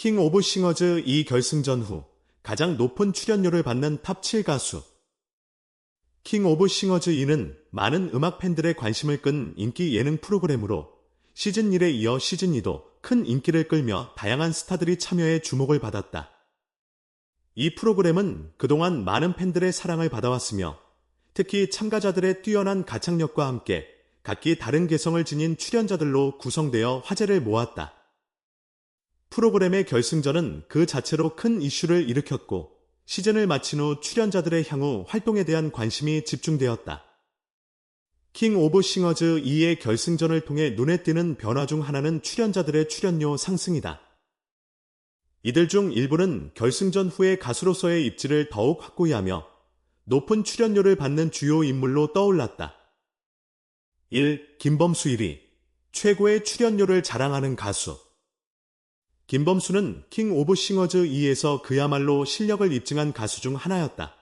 킹 오브 싱어즈 2 결승전 후 가장 높은 출연료를 받는 탑7 가수. 킹 오브 싱어즈 2는 많은 음악 팬들의 관심을 끈 인기 예능 프로그램으로 시즌 1에 이어 시즌 2도 큰 인기를 끌며 다양한 스타들이 참여해 주목을 받았다. 이 프로그램은 그동안 많은 팬들의 사랑을 받아왔으며 특히 참가자들의 뛰어난 가창력과 함께 각기 다른 개성을 지닌 출연자들로 구성되어 화제를 모았다. 프로그램의 결승전은 그 자체로 큰 이슈를 일으켰고 시즌을 마친 후 출연자들의 향후 활동에 대한 관심이 집중되었다. 킹 오브 싱어즈 2의 결승전을 통해 눈에 띄는 변화 중 하나는 출연자들의 출연료 상승이다. 이들 중 일부는 결승전 후에 가수로서의 입지를 더욱 확고히 하며 높은 출연료를 받는 주요 인물로 떠올랐다. 1. 김범수 1위 최고의 출연료를 자랑하는 가수 김범수는 킹 오브 싱어즈 2에서 그야말로 실력을 입증한 가수 중 하나였다.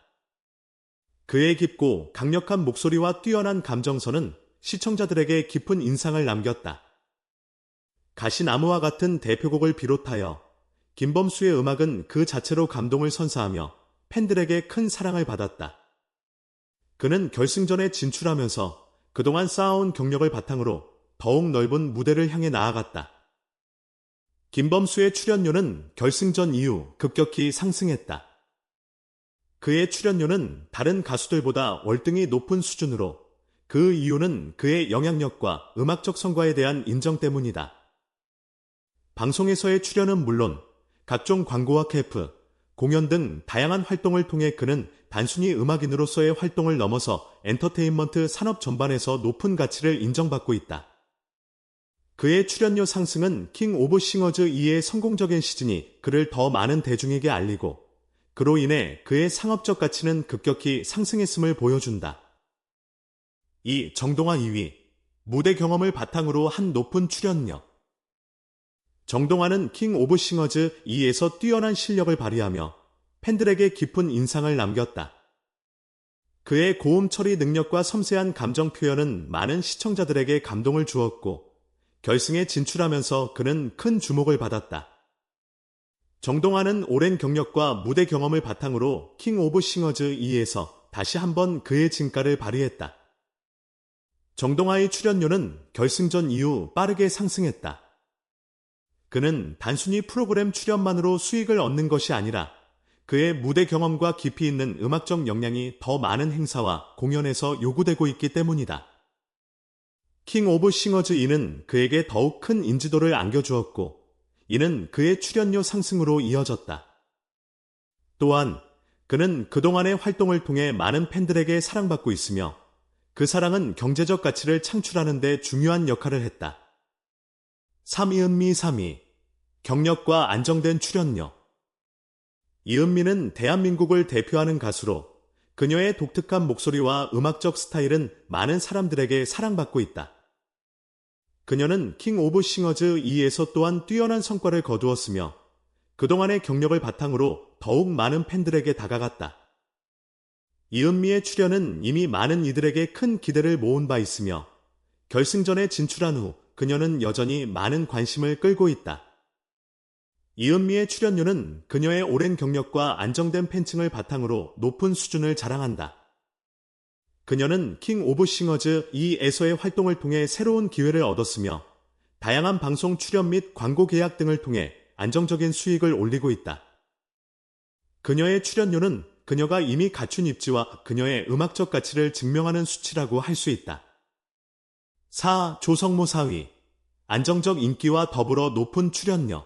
그의 깊고 강력한 목소리와 뛰어난 감정선은 시청자들에게 깊은 인상을 남겼다. 가시나무와 같은 대표곡을 비롯하여 김범수의 음악은 그 자체로 감동을 선사하며 팬들에게 큰 사랑을 받았다. 그는 결승전에 진출하면서 그동안 쌓아온 경력을 바탕으로 더욱 넓은 무대를 향해 나아갔다. 김범수의 출연료는 결승전 이후 급격히 상승했다. 그의 출연료는 다른 가수들보다 월등히 높은 수준으로 그 이유는 그의 영향력과 음악적 성과에 대한 인정 때문이다. 방송에서의 출연은 물론 각종 광고와 캠프, 공연 등 다양한 활동을 통해 그는 단순히 음악인으로서의 활동을 넘어서 엔터테인먼트 산업 전반에서 높은 가치를 인정받고 있다. 그의 출연료 상승은 킹 오브 싱어즈 2의 성공적인 시즌이 그를 더 많은 대중에게 알리고 그로 인해 그의 상업적 가치는 급격히 상승했음을 보여준다. 2. 정동화 2위 무대 경험을 바탕으로 한 높은 출연료 정동화는 킹 오브 싱어즈 2에서 뛰어난 실력을 발휘하며 팬들에게 깊은 인상을 남겼다. 그의 고음 처리 능력과 섬세한 감정 표현은 많은 시청자들에게 감동을 주었고 결승에 진출하면서 그는 큰 주목을 받았다. 정동환은 오랜 경력과 무대 경험을 바탕으로 킹 오브 싱어즈 2에서 다시 한번 그의 진가를 발휘했다. 정동아의 출연료는 결승전 이후 빠르게 상승했다. 그는 단순히 프로그램 출연만으로 수익을 얻는 것이 아니라 그의 무대 경험과 깊이 있는 음악적 역량이 더 많은 행사와 공연에서 요구되고 있기 때문이다. 킹 오브 싱어즈 2는 그에게 더욱 큰 인지도를 안겨주었고 이는 그의 출연료 상승으로 이어졌다. 또한 그는 그동안의 활동을 통해 많은 팬들에게 사랑받고 있으며 그 사랑은 경제적 가치를 창출하는 데 중요한 역할을 했다. 3. 이은미 3위 경력과 안정된 출연료 이은미는 대한민국을 대표하는 가수로 그녀의 독특한 목소리와 음악적 스타일은 많은 사람들에게 사랑받고 있다. 그녀는 킹 오브 싱어즈 2에서 또한 뛰어난 성과를 거두었으며 그동안의 경력을 바탕으로 더욱 많은 팬들에게 다가갔다. 이은미의 출연은 이미 많은 이들에게 큰 기대를 모은 바 있으며 결승전에 진출한 후 그녀는 여전히 많은 관심을 끌고 있다. 이은미의 출연료는 그녀의 오랜 경력과 안정된 팬층을 바탕으로 높은 수준을 자랑한다. 그녀는 킹 오브 싱어즈 2에서의 활동을 통해 새로운 기회를 얻었으며 다양한 방송 출연 및 광고 계약 등을 통해 안정적인 수익을 올리고 있다. 그녀의 출연료는 그녀가 이미 갖춘 입지와 그녀의 음악적 가치를 증명하는 수치라고 할 수 있다. 4. 조성모 4위 안정적 인기와 더불어 높은 출연료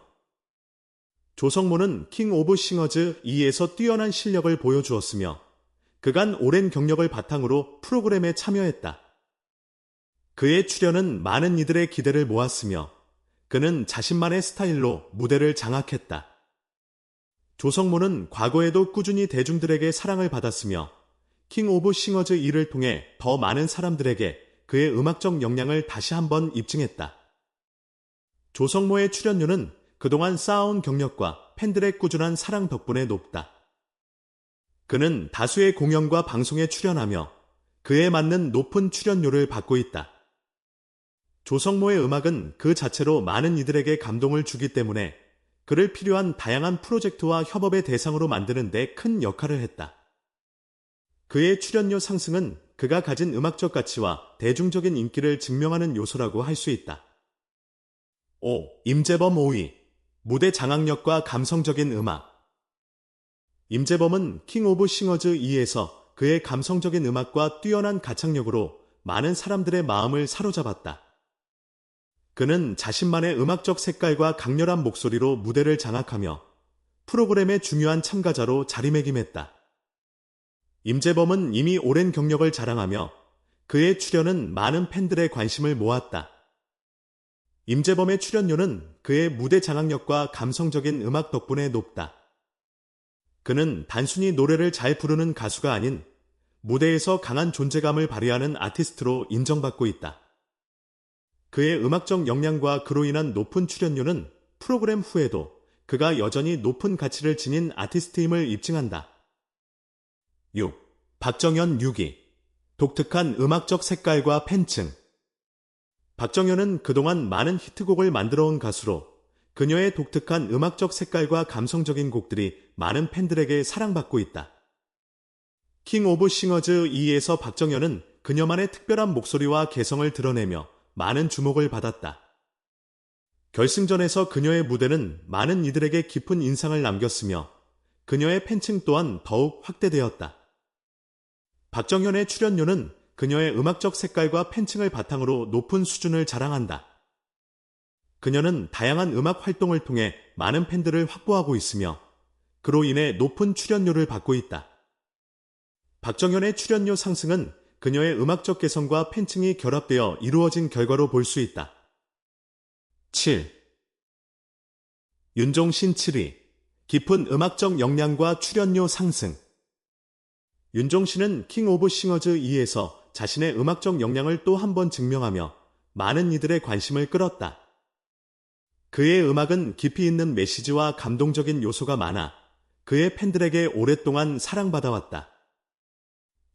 조성모는 킹 오브 싱어즈 2에서 뛰어난 실력을 보여주었으며 그간 오랜 경력을 바탕으로 프로그램에 참여했다. 그의 출연은 많은 이들의 기대를 모았으며 그는 자신만의 스타일로 무대를 장악했다. 조성모는 과거에도 꾸준히 대중들에게 사랑을 받았으며 킹 오브 싱어즈 2를 통해 더 많은 사람들에게 그의 음악적 역량을 다시 한번 입증했다. 조성모의 출연료는 그동안 쌓아온 경력과 팬들의 꾸준한 사랑 덕분에 높다. 그는 다수의 공연과 방송에 출연하며 그에 맞는 높은 출연료를 받고 있다. 조성모의 음악은 그 자체로 많은 이들에게 감동을 주기 때문에 그를 필요한 다양한 프로젝트와 협업의 대상으로 만드는 데 큰 역할을 했다. 그의 출연료 상승은 그가 가진 음악적 가치와 대중적인 인기를 증명하는 요소라고 할 수 있다. 5. 임재범 5위. 무대 장악력과 감성적인 음악. 임재범은 킹 오브 싱어즈 2에서 그의 감성적인 음악과 뛰어난 가창력으로 많은 사람들의 마음을 사로잡았다. 그는 자신만의 음악적 색깔과 강렬한 목소리로 무대를 장악하며 프로그램의 중요한 참가자로 자리매김했다. 임재범은 이미 오랜 경력을 자랑하며 그의 출연은 많은 팬들의 관심을 모았다. 임재범의 출연료는 그의 무대 장악력과 감성적인 음악 덕분에 높다. 그는 단순히 노래를 잘 부르는 가수가 아닌 무대에서 강한 존재감을 발휘하는 아티스트로 인정받고 있다. 그의 음악적 역량과 그로 인한 높은 출연료는 프로그램 후에도 그가 여전히 높은 가치를 지닌 아티스트임을 입증한다. 6. 박정현 6위. 독특한 음악적 색깔과 팬층. 박정현은 그동안 많은 히트곡을 만들어 온 가수로 그녀의 독특한 음악적 색깔과 감성적인 곡들이 많은 팬들에게 사랑받고 있다. 킹 오브 싱어즈 2에서 박정현은 그녀만의 특별한 목소리와 개성을 드러내며 많은 주목을 받았다. 결승전에서 그녀의 무대는 많은 이들에게 깊은 인상을 남겼으며 그녀의 팬층 또한 더욱 확대되었다. 박정현의 출연료는 그녀의 음악적 색깔과 팬층을 바탕으로 높은 수준을 자랑한다. 그녀는 다양한 음악 활동을 통해 많은 팬들을 확보하고 있으며 그로 인해 높은 출연료를 받고 있다. 박정현의 출연료 상승은 그녀의 음악적 개성과 팬층이 결합되어 이루어진 결과로 볼 수 있다. 7. 윤종신 7위. 깊은 음악적 역량과 출연료 상승. 윤종신은 킹 오브 싱어즈 2에서 자신의 음악적 역량을 또 한 번 증명하며 많은 이들의 관심을 끌었다. 그의 음악은 깊이 있는 메시지와 감동적인 요소가 많아 그의 팬들에게 오랫동안 사랑받아왔다.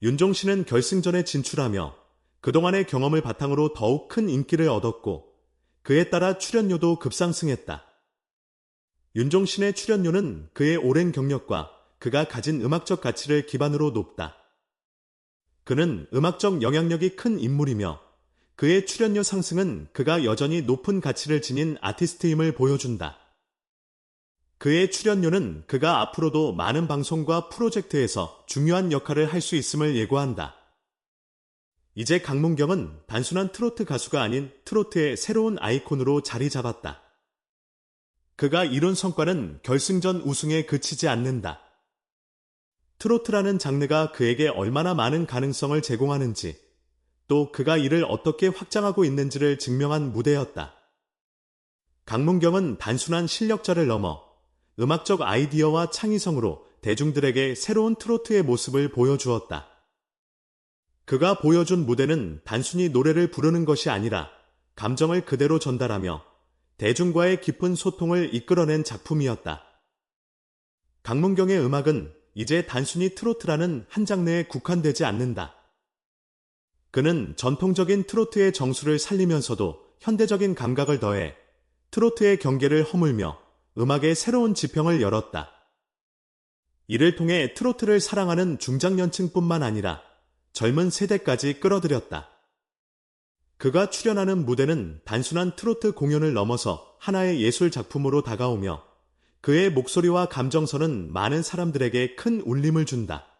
윤종 신은 결승전에 진출하며 그동안의 경험을 바탕으로 더욱 큰 인기를 얻었고 그에 따라 출연료도 급상승했다. 윤종 신의 출연료는 그의 오랜 경력과 그가 가진 음악적 가치를 기반으로 높다. 그는 음악적 영향력이 큰 인물이며 그의 출연료 상승은 그가 여전히 높은 가치를 지닌 아티스트임을 보여준다. 그의 출연료는 그가 앞으로도 많은 방송과 프로젝트에서 중요한 역할을 할 수 있음을 예고한다. 이제 강문경은 단순한 트로트 가수가 아닌 트로트의 새로운 아이콘으로 자리 잡았다. 그가 이룬 성과는 결승전 우승에 그치지 않는다. 트로트라는 장르가 그에게 얼마나 많은 가능성을 제공하는지, 또 그가 이를 어떻게 확장하고 있는지를 증명한 무대였다. 강문경은 단순한 실력자를 넘어 음악적 아이디어와 창의성으로 대중들에게 새로운 트로트의 모습을 보여주었다. 그가 보여준 무대는 단순히 노래를 부르는 것이 아니라 감정을 그대로 전달하며 대중과의 깊은 소통을 이끌어낸 작품이었다. 강문경의 음악은 이제 단순히 트로트라는 한 장르에 국한되지 않는다. 그는 전통적인 트로트의 정수를 살리면서도 현대적인 감각을 더해 트로트의 경계를 허물며 음악의 새로운 지평을 열었다. 이를 통해 트로트를 사랑하는 중장년층뿐만 아니라 젊은 세대까지 끌어들였다. 그가 출연하는 무대는 단순한 트로트 공연을 넘어서 하나의 예술 작품으로 다가오며 그의 목소리와 감정선은 많은 사람들에게 큰 울림을 준다.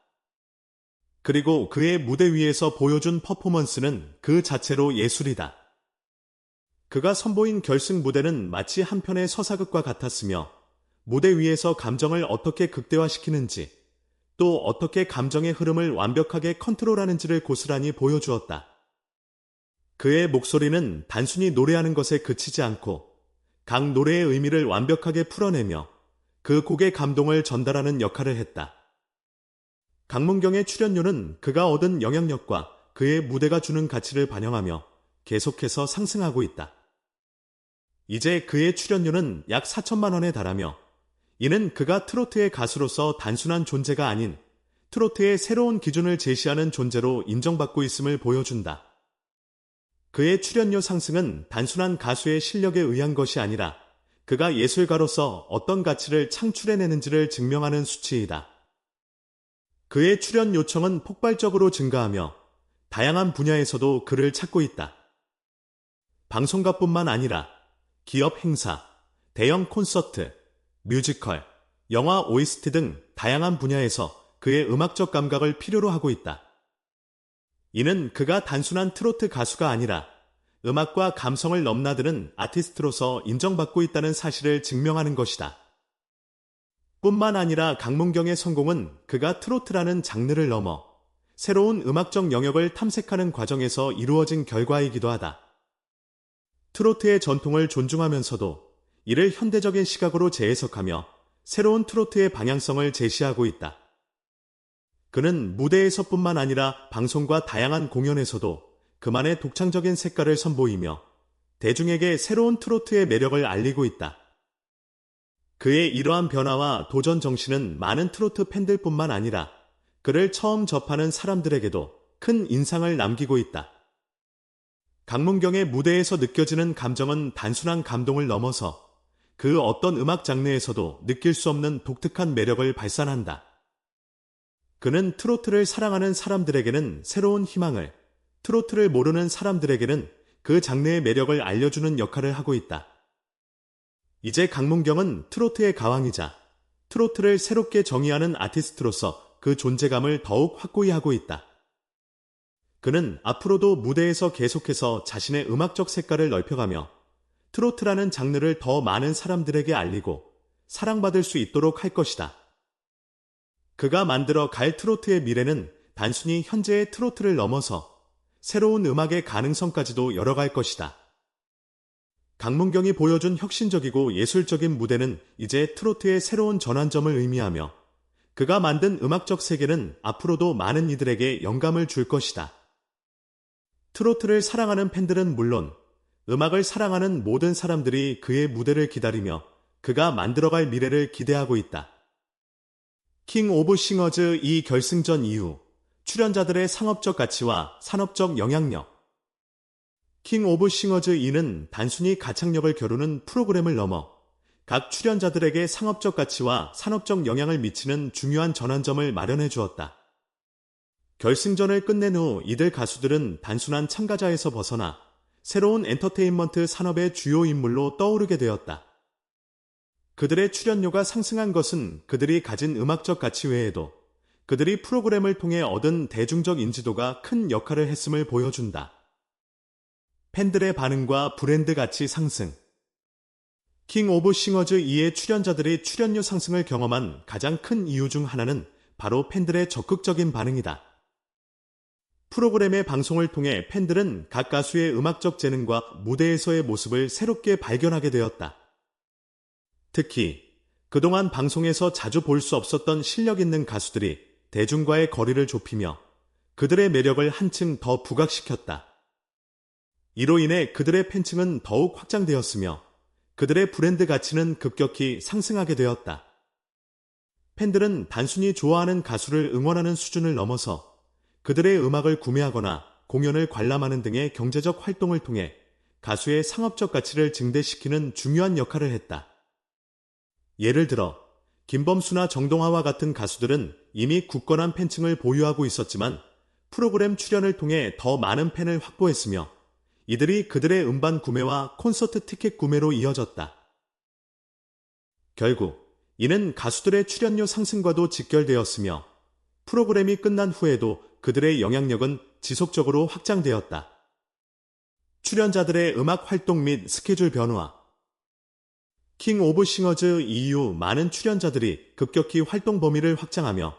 그리고 그의 무대 위에서 보여준 퍼포먼스는 그 자체로 예술이다. 그가 선보인 결승 무대는 마치 한 편의 서사극과 같았으며 무대 위에서 감정을 어떻게 극대화시키는지 또 어떻게 감정의 흐름을 완벽하게 컨트롤하는지를 고스란히 보여주었다. 그의 목소리는 단순히 노래하는 것에 그치지 않고 각 노래의 의미를 완벽하게 풀어내며 그 곡의 감동을 전달하는 역할을 했다. 강문경의 출연료는 그가 얻은 영향력과 그의 무대가 주는 가치를 반영하며 계속해서 상승하고 있다. 이제 그의 출연료는 약 4천만 원에 달하며 이는 그가 트로트의 가수로서 단순한 존재가 아닌 트로트의 새로운 기준을 제시하는 존재로 인정받고 있음을 보여준다. 그의 출연료 상승은 단순한 가수의 실력에 의한 것이 아니라 그가 예술가로서 어떤 가치를 창출해내는지를 증명하는 수치이다. 그의 출연 요청은 폭발적으로 증가하며 다양한 분야에서도 그를 찾고 있다. 방송가뿐만 아니라 기업 행사, 대형 콘서트, 뮤지컬, 영화 OST 등 다양한 분야에서 그의 음악적 감각을 필요로 하고 있다. 이는 그가 단순한 트로트 가수가 아니라 음악과 감성을 넘나드는 아티스트로서 인정받고 있다는 사실을 증명하는 것이다. 뿐만 아니라 강문경의 성공은 그가 트로트라는 장르를 넘어 새로운 음악적 영역을 탐색하는 과정에서 이루어진 결과이기도 하다. 트로트의 전통을 존중하면서도 이를 현대적인 시각으로 재해석하며 새로운 트로트의 방향성을 제시하고 있다. 그는 무대에서뿐만 아니라 방송과 다양한 공연에서도 그만의 독창적인 색깔을 선보이며 대중에게 새로운 트로트의 매력을 알리고 있다. 그의 이러한 변화와 도전 정신은 많은 트로트 팬들뿐만 아니라 그를 처음 접하는 사람들에게도 큰 인상을 남기고 있다. 강문경의 무대에서 느껴지는 감정은 단순한 감동을 넘어서 그 어떤 음악 장르에서도 느낄 수 없는 독특한 매력을 발산한다. 그는 트로트를 사랑하는 사람들에게는 새로운 희망을, 트로트를 모르는 사람들에게는 그 장르의 매력을 알려주는 역할을 하고 있다. 이제 강문경은 트로트의 가왕이자 트로트를 새롭게 정의하는 아티스트로서 그 존재감을 더욱 확고히 하고 있다. 그는 앞으로도 무대에서 계속해서 자신의 음악적 색깔을 넓혀가며 트로트라는 장르를 더 많은 사람들에게 알리고 사랑받을 수 있도록 할 것이다. 그가 만들어 갈 트로트의 미래는 단순히 현재의 트로트를 넘어서 새로운 음악의 가능성까지도 열어갈 것이다. 강문경이 보여준 혁신적이고 예술적인 무대는 이제 트로트의 새로운 전환점을 의미하며 그가 만든 음악적 세계는 앞으로도 많은 이들에게 영감을 줄 것이다. 트로트를 사랑하는 팬들은 물론 음악을 사랑하는 모든 사람들이 그의 무대를 기다리며 그가 만들어갈 미래를 기대하고 있다. 킹 오브 싱어즈 이 결승전 이후 출연자들의 상업적 가치와 산업적 영향력. 킹 오브 싱어즈 2는 단순히 가창력을 겨루는 프로그램을 넘어 각 출연자들에게 상업적 가치와 산업적 영향을 미치는 중요한 전환점을 마련해 주었다. 결승전을 끝낸 후 이들 가수들은 단순한 참가자에서 벗어나 새로운 엔터테인먼트 산업의 주요 인물로 떠오르게 되었다. 그들의 출연료가 상승한 것은 그들이 가진 음악적 가치 외에도 그들이 프로그램을 통해 얻은 대중적 인지도가 큰 역할을 했음을 보여준다. 팬들의 반응과 브랜드 가치 상승. 킹 오브 싱어즈 2의 출연자들이 출연료 상승을 경험한 가장 큰 이유 중 하나는 바로 팬들의 적극적인 반응이다. 프로그램의 방송을 통해 팬들은 각 가수의 음악적 재능과 무대에서의 모습을 새롭게 발견하게 되었다. 특히 그동안 방송에서 자주 볼 수 없었던 실력 있는 가수들이 대중과의 거리를 좁히며 그들의 매력을 한층 더 부각시켰다. 이로 인해 그들의 팬층은 더욱 확장되었으며 그들의 브랜드 가치는 급격히 상승하게 되었다. 팬들은 단순히 좋아하는 가수를 응원하는 수준을 넘어서 그들의 음악을 구매하거나 공연을 관람하는 등의 경제적 활동을 통해 가수의 상업적 가치를 증대시키는 중요한 역할을 했다. 예를 들어 김범수나 정동화와 같은 가수들은 이미 굳건한 팬층을 보유하고 있었지만 프로그램 출연을 통해 더 많은 팬을 확보했으며 이들이 그들의 음반 구매와 콘서트 티켓 구매로 이어졌다. 결국 이는 가수들의 출연료 상승과도 직결되었으며 프로그램이 끝난 후에도 그들의 영향력은 지속적으로 확장되었다. 출연자들의 음악 활동 및 스케줄 변화, 킹 오브 싱어즈 이후 많은 출연자들이 급격히 활동 범위를 확장하며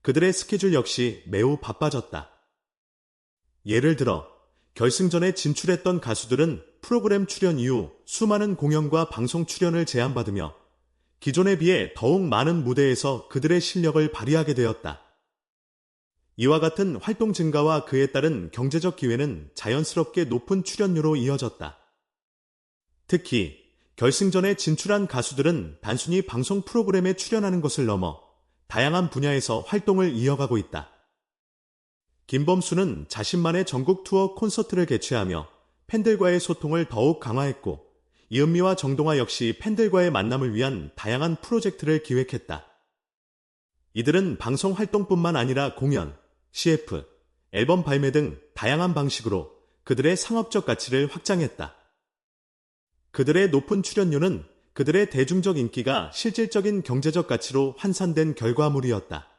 그들의 스케줄 역시 매우 바빠졌다. 예를 들어 결승전에 진출했던 가수들은 프로그램 출연 이후 수많은 공연과 방송 출연을 제안받으며 기존에 비해 더욱 많은 무대에서 그들의 실력을 발휘하게 되었다. 이와 같은 활동 증가와 그에 따른 경제적 기회는 자연스럽게 높은 출연료로 이어졌다. 특히 결승전에 진출한 가수들은 단순히 방송 프로그램에 출연하는 것을 넘어 다양한 분야에서 활동을 이어가고 있다. 김범수는 자신만의 전국 투어 콘서트를 개최하며 팬들과의 소통을 더욱 강화했고 이은미와 정동아 역시 팬들과의 만남을 위한 다양한 프로젝트를 기획했다. 이들은 방송 활동뿐만 아니라 공연, CF, 앨범 발매 등 다양한 방식으로 그들의 상업적 가치를 확장했다. 그들의 높은 출연료는 그들의 대중적 인기가 실질적인 경제적 가치로 환산된 결과물이었다.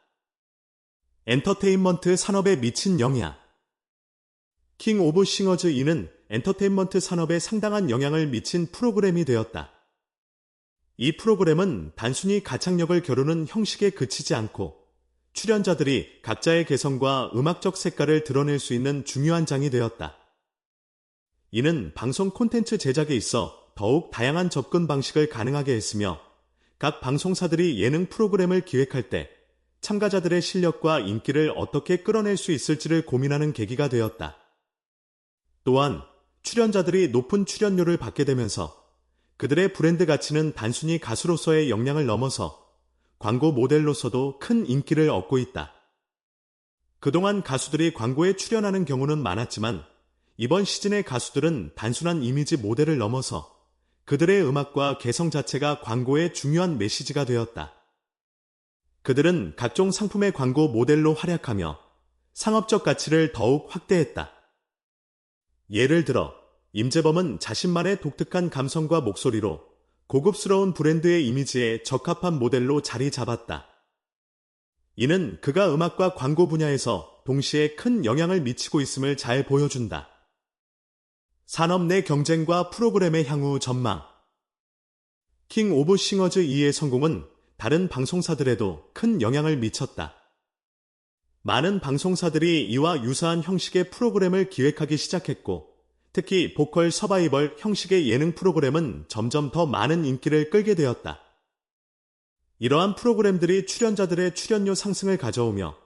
엔터테인먼트 산업에 미친 영향 킹 오브 싱어즈 2는 엔터테인먼트 산업에 상당한 영향을 미친 프로그램이 되었다. 이 프로그램은 단순히 가창력을 겨루는 형식에 그치지 않고 출연자들이 각자의 개성과 음악적 색깔을 드러낼 수 있는 중요한 장이 되었다. 이는 방송 콘텐츠 제작에 있어 더욱 다양한 접근 방식을 가능하게 했으며 각 방송사들이 예능 프로그램을 기획할 때 참가자들의 실력과 인기를 어떻게 끌어낼 수 있을지를 고민하는 계기가 되었다. 또한 출연자들이 높은 출연료를 받게 되면서 그들의 브랜드 가치는 단순히 가수로서의 역량을 넘어서 광고 모델로서도 큰 인기를 얻고 있다. 그동안 가수들이 광고에 출연하는 경우는 많았지만 이번 시즌의 가수들은 단순한 이미지 모델을 넘어서 그들의 음악과 개성 자체가 광고의 중요한 메시지가 되었다. 그들은 각종 상품의 광고 모델로 활약하며 상업적 가치를 더욱 확대했다. 예를 들어 임재범은 자신만의 독특한 감성과 목소리로 고급스러운 브랜드의 이미지에 적합한 모델로 자리 잡았다. 이는 그가 음악과 광고 분야에서 동시에 큰 영향을 미치고 있음을 잘 보여준다. 산업 내 경쟁과 프로그램의 향후 전망. 킹 오브 싱어즈 2의 성공은 다른 방송사들에도 큰 영향을 미쳤다. 많은 방송사들이 이와 유사한 형식의 프로그램을 기획하기 시작했고, 특히 보컬 서바이벌 형식의 예능 프로그램은 점점 더 많은 인기를 끌게 되었다. 이러한 프로그램들이 출연자들의 출연료 상승을 가져오며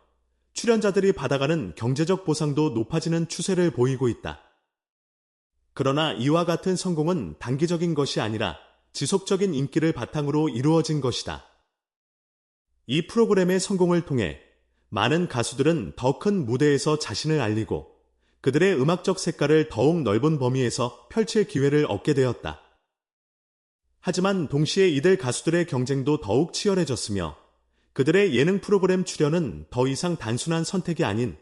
출연자들이 받아가는 경제적 보상도 높아지는 추세를 보이고 있다. 그러나 이와 같은 성공은 단기적인 것이 아니라 지속적인 인기를 바탕으로 이루어진 것이다. 이 프로그램의 성공을 통해 많은 가수들은 더 큰 무대에서 자신을 알리고 그들의 음악적 색깔을 더욱 넓은 범위에서 펼칠 기회를 얻게 되었다. 하지만 동시에 이들 가수들의 경쟁도 더욱 치열해졌으며 그들의 예능 프로그램 출연은 더 이상 단순한 선택이 아닌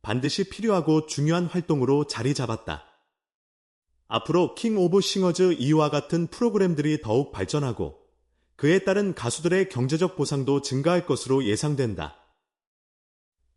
반드시 필요하고 중요한 활동으로 자리 잡았다. 앞으로 킹 오브 싱어즈 2와 같은 프로그램들이 더욱 발전하고 그에 따른 가수들의 경제적 보상도 증가할 것으로 예상된다.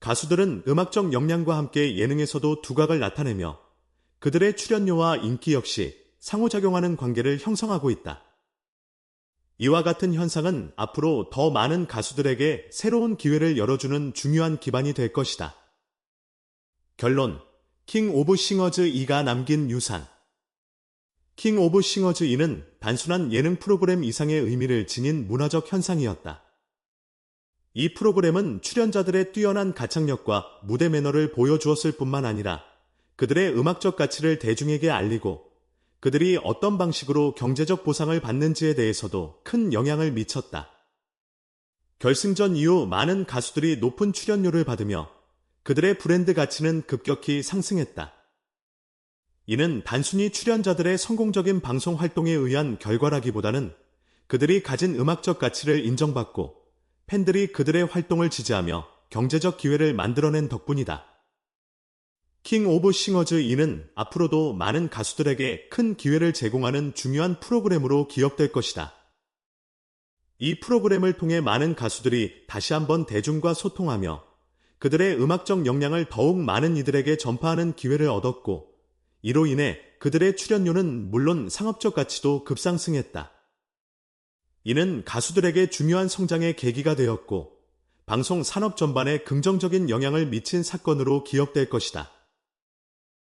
가수들은 음악적 역량과 함께 예능에서도 두각을 나타내며 그들의 출연료와 인기 역시 상호작용하는 관계를 형성하고 있다. 이와 같은 현상은 앞으로 더 많은 가수들에게 새로운 기회를 열어주는 중요한 기반이 될 것이다. 결론, 킹 오브 싱어즈 2가 남긴 유산. 킹 오브 싱어즈 2는 단순한 예능 프로그램 이상의 의미를 지닌 문화적 현상이었다. 이 프로그램은 출연자들의 뛰어난 가창력과 무대 매너를 보여주었을 뿐만 아니라 그들의 음악적 가치를 대중에게 알리고 그들이 어떤 방식으로 경제적 보상을 받는지에 대해서도 큰 영향을 미쳤다. 결승전 이후 많은 가수들이 높은 출연료를 받으며 그들의 브랜드 가치는 급격히 상승했다. 이는 단순히 출연자들의 성공적인 방송 활동에 의한 결과라기보다는 그들이 가진 음악적 가치를 인정받고 팬들이 그들의 활동을 지지하며 경제적 기회를 만들어낸 덕분이다. 킹 오브 싱어즈 2는 앞으로도 많은 가수들에게 큰 기회를 제공하는 중요한 프로그램으로 기억될 것이다. 이 프로그램을 통해 많은 가수들이 다시 한번 대중과 소통하며 그들의 음악적 역량을 더욱 많은 이들에게 전파하는 기회를 얻었고 이로 인해 그들의 출연료는 물론 상업적 가치도 급상승했다. 이는 가수들에게 중요한 성장의 계기가 되었고 방송 산업 전반에 긍정적인 영향을 미친 사건으로 기억될 것이다.